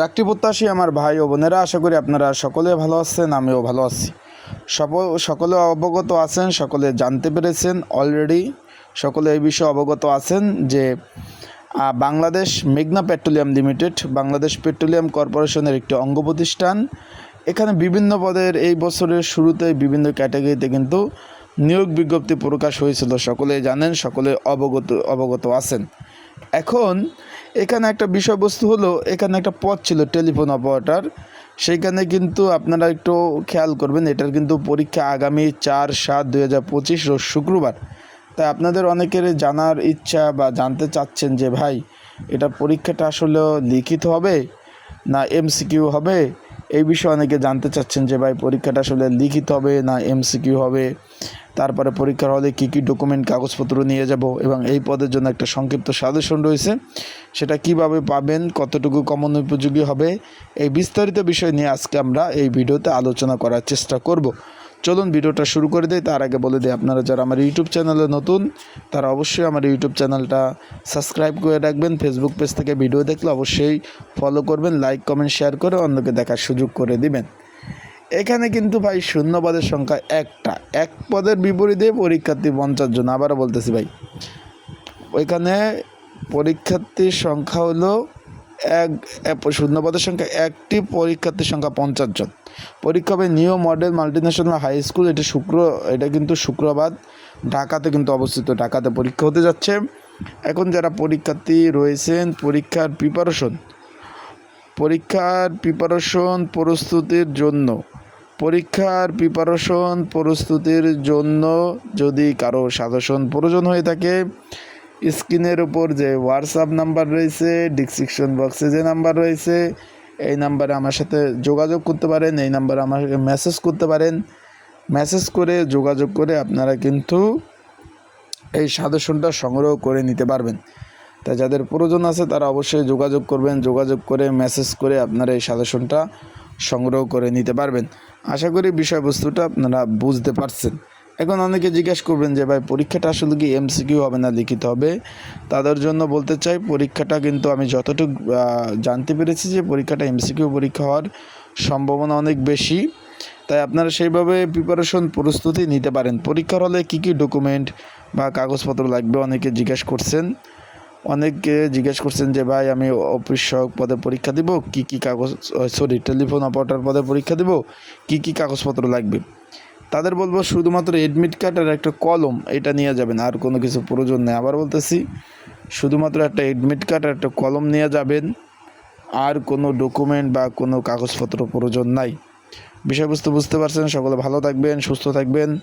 চাকরি প্রত্যাশী আমার ভাই ও বোনেরা, আশা করি আপনারা সকলে ভালো আছেন, আমিও ভালো আছি। সকলে অবগত আছেন, সকলে জানতে পেরেছেন অলরেডি সকলে এই বিষয়ে অবগত আছেন যে বাংলাদেশ মেঘনা পেট্রোলিয়াম লিমিটেড, বাংলাদেশ পেট্রোলিয়াম কর্পোরেশনের একটি অঙ্গ প্রতিষ্ঠান। এখানে বিভিন্ন পদের এই বছরের শুরুতে বিভিন্ন ক্যাটাগরিতে কিন্তু নিয়োগ বিজ্ঞপ্তি প্রকাশ হয়েছিল সকলে জানেন, সকলে অবগত অবগত আছেন। এখন এখানে একটা বিষয়বস্তু হলো, এখানে একটা পদ ছিল টেলিফোন অপারেটর। সেইখানে কিন্তু আপনারা একটু খেয়াল করবেন, এটার কিন্তু পরীক্ষা আগামী চার সাত দুই হাজার পঁচিশ শুক্রবার। তাই আপনাদের অনেকের জানার ইচ্ছা বা জানতে চাচ্ছেন যে, ভাই, এটা পরীক্ষাটা আসলে লিখিত হবে না এমসিকিউ হবে? এই বিষয়ে অনেকে জানতে চাচ্ছেন যে, ভাই, পরীক্ষাটা আসলে লিখিত হবে না এমসিকিউ হবে? তারপরে পরীক্ষার হলে কী কী ডকুমেন্ট কাগজপত্র নিয়ে যাব এবং এই পদের জন্য একটা সংক্ষিপ্ত সাজেশন রয়েছে। সেটা কীভাবে পাবেন, কতটুকু কমন উপযোগী হবে, এই বিস্তারিত বিষয় নিয়ে আজকে আমরা এই ভিডিওতে আলোচনা করার চেষ্টা করব। চলুন ভিডিওটা শুরু করে দিই। তার আগে বলে দিই, আপনারা যারা আমার ইউটিউব চ্যানেলে নতুন, তারা অবশ্যই আমার ইউটিউব চ্যানেলটা সাবস্ক্রাইব করে রাখবেন। ফেসবুক পেজ থেকে ভিডিও দেখলে অবশ্যই ফলো করবেন লাইক কমেন্ট শেয়ার করে অন্যকে দেখার সুযোগ করে দিবেন। এখানে কিন্তু ভাই শূন্য পদের সংখ্যা একটা। এক পদের বিপরীতে পরীক্ষার্থী পঞ্চাশ জন। আবারও বলতেছি ভাই। ওইখানে পরীক্ষার্থীর সংখ্যা হলো এক শূন্য পদের সংখ্যা একটি, পরীক্ষার্থীর সংখ্যা পঞ্চাশ জন। পরীক্ষা হবে new model multinational high school. এটা শুক্র, এটা কিন্তু শুক্রবার। ঢাকাতে কিন্তু অবস্থিত। ঢাকাতে পরীক্ষা হতে যাচ্ছে। এখন যারা পরীক্ষার্থী রয়েছেন, পরীক্ষার প্রিপারেশন পরীক্ষার প্রিপারেশন প্রস্তুতির জন্য পরীক্ষার প্রিপারেশন প্রস্তুতির জন্য যদি কারও সাজেশন প্রয়োজন হয়ে থাকে, স্ক্রিনের উপর যে হোয়াটসঅ্যাপ নাম্বার রয়েছে ডিসক্রিপশন বক্সে যে নাম্বার রয়েছে, এই নাম্বারে আমার সাথে যোগাযোগ করতে পারেন, এই নাম্বারে আমাকে মেসেজ করতে পারেন। মেসেজ করে যোগাযোগ করে আপনারা কিন্তু এই সাজেশনটা সংগ্রহ করে নিতে পারবেন। তাই যাদের প্রয়োজন আছে তারা অবশ্যই যোগাযোগ করবেন, যোগাযোগ করে মেসেজ করে আপনারা এই সাজেশনটা সংগ্রহ করে নিতে পারবেন। আশা করি বিষয়বস্তুটা আপনারা বুঝতে পারছেন। এখন অনেকে জিজ্ঞেস করবেন যে, ভাই, পরীক্ষাটা আসলে কি এমসিকিউ হবে না লিখিত হবে? তাদের জন্য বলতে চাই, পরীক্ষাটা কিন্তু আমি যতটুকু জানতে পেরেছি যে, পরীক্ষাটা এমসিকিউ পরীক্ষা হওয়ার সম্ভাবনা অনেক বেশি। তাই আপনারা সেইভাবে প্রিপারেশন প্রস্তুতি নিতে পারেন। পরীক্ষার হলে কী কী ডকুমেন্ট বা কাগজপত্র লাগবে অনেকে জিজ্ঞেস করছেন। অনেকে জিজ্ঞেস করছেন যে, ভাই, আমি অফিস সহায়ক পদে পরীক্ষা দিব, কি কি কাগজ সরি টেলিফোন অপারেটর পদে পরীক্ষা দিব, কি কি কাগজপত্র লাগবে? তাদের বলব, শুধুমাত্র এডমিট কার্ড আর একটা কলম, এটা নিয়ে যাবেন, আর কোনো কিছু প্রয়োজন নেই। আবার বলতেছি, শুধুমাত্র একটা এডমিট কার্ড আর একটা কলম নিয়ে যাবেন, আর কোনো ডকুমেন্ট বা কোনো কাগজপত্র প্রয়োজন নাই। বিষয়বস্তু বুঝতে পারছেন, সকলে ভালো থাকবেন, সুস্থ থাকবেন।